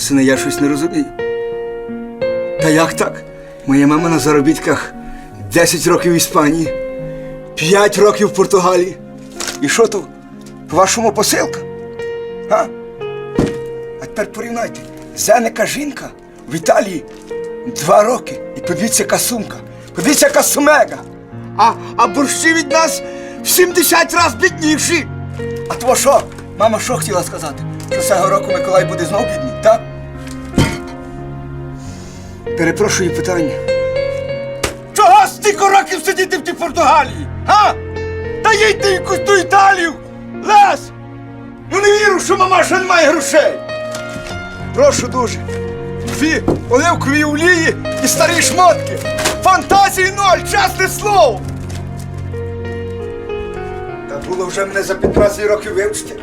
Васине, я щось не розумію. Та як так? Моя мама на заробітках 10 років в Іспанії, 5 років в Португалії. І що тут? По-вашому посилка? А? А тепер порівняйте. Зенека жінка в Італії два роки. І подивіться, яка сумка. Подивіться, яка сумега. А, а борщі від нас в 70 разів бідніші. А то що? Мама що хотіла сказати? Що цього року Миколай буде знов бідний, Перепрошую питання. Чого стільки років сидіти в тій Португалії? Га? Та їдьте в якусь ту Італію! Лес! Ну не вірю, що мамаша не має грошей. Прошу дуже. Дві оливкові олії і старі шмотки. Фантазії ноль, чесне слово. Та було вже мене за 15 років вивчити.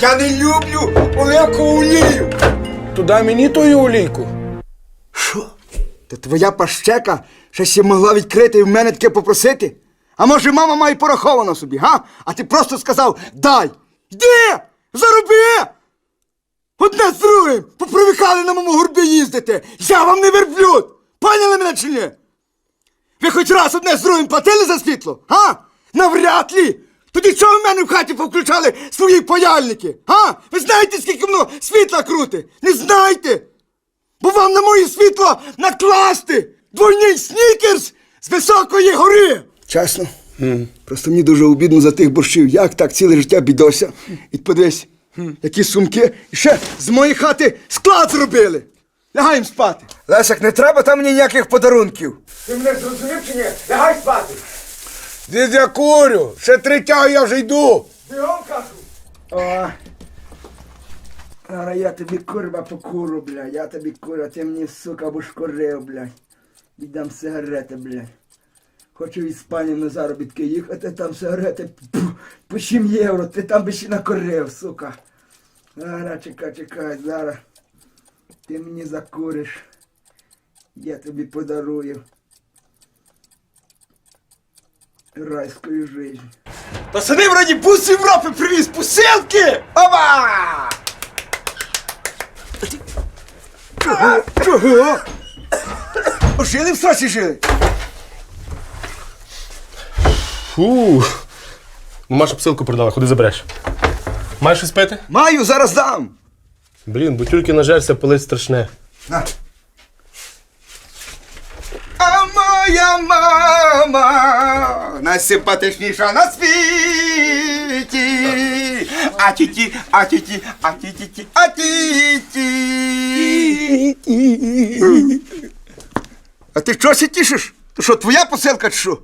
Я не люблю оливкову олію. Дай мені тою олійку. Та твоя пащека ще ще могла відкрити і в мене таке попросити? А може мама має пораховано собі, га? А ти просто сказав дай! Йди! Зароби! Одне з другим! Попривикали на моєму гурбі їздити! Я вам не верблюд! Поняли мене чи ні? Ви хоч раз одне з другим платили за світло? Га? Навряд ли! Тоді чого в мене в хаті повключали свої паяльники? Га? Ви знаєте, скільки воно світла крути? Не знаєте? Бо вам на моє світло накласти двойний снікерс з високої гори. Чесно. Просто мені дуже обідно за тих борщів. Як так ціле життя бідося? І подивись, які сумки. І ще з моєї хати склад зробили. Лягаємо спати. Лесик, не треба там мені ніяких подарунків. Ти мене зрозумів чи ні? Лягай спати. Дідя курю, ще третя я вже йду. Бігом кажу. О. Зараз я тобі курва покуру, блядь. Я тобі курва, ти мені, сука, будеш курив, блядь. Віддам сигарети, блядь. Хочу в Іспанію на заробітки їхати, там сигарети по 7 євро, ти там би ще накурив, сука. Зараз, чекай, чекай, зараз. Ти мені закуриш. Я тобі подарую. Райською жизнь. Пацани, вроді бус Європи привіз посилки! Оба! Чого? Чого? Жили в срочі жили? Фу. Маша посилку продала, ходи забереш. Маєш щось пити? Маю, зараз дам. Блін, бутюльки нажерся, пилить страшне. На. А моя мама найсимпатичніша на світі. А тіті, а тіті, а тіті, а тіті. А ти чого ще тішиш? То що, твоя посилка чи що?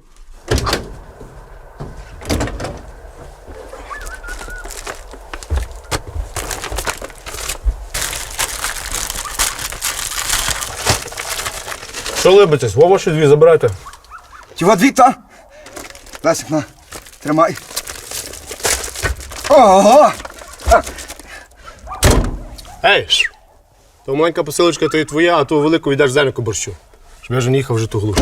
Що либитесь? Вова ще дві забирайте. Чого дві, та? Лесик, на, тримай. Ого! Ей! То маленька посилочка то і твоя, а ту велику віддаш зельнику борщу. Щоб я вже не їхав вже ту глуш.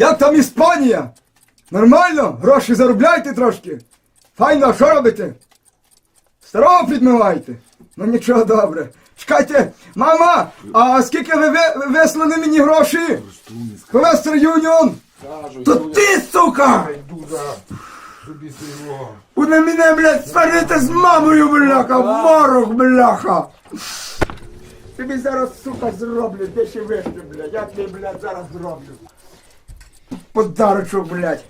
Як там Іспанія? Нормально? Гроші заробляйте трошки. Файно, а що робите? Старого підмиваєте? Ну нічого добре. Чекайте, мама, а скільки ви, ви вислали мені гроші? Вестер Юніон? То ти, сука! Буде мене, блядь, сварити з мамою, бляха, ворог, бляха! Тобі зараз, сука, зроблю, де ще вище, блядь, я тобі, блядь, зараз зроблю. Подарочок, блядь.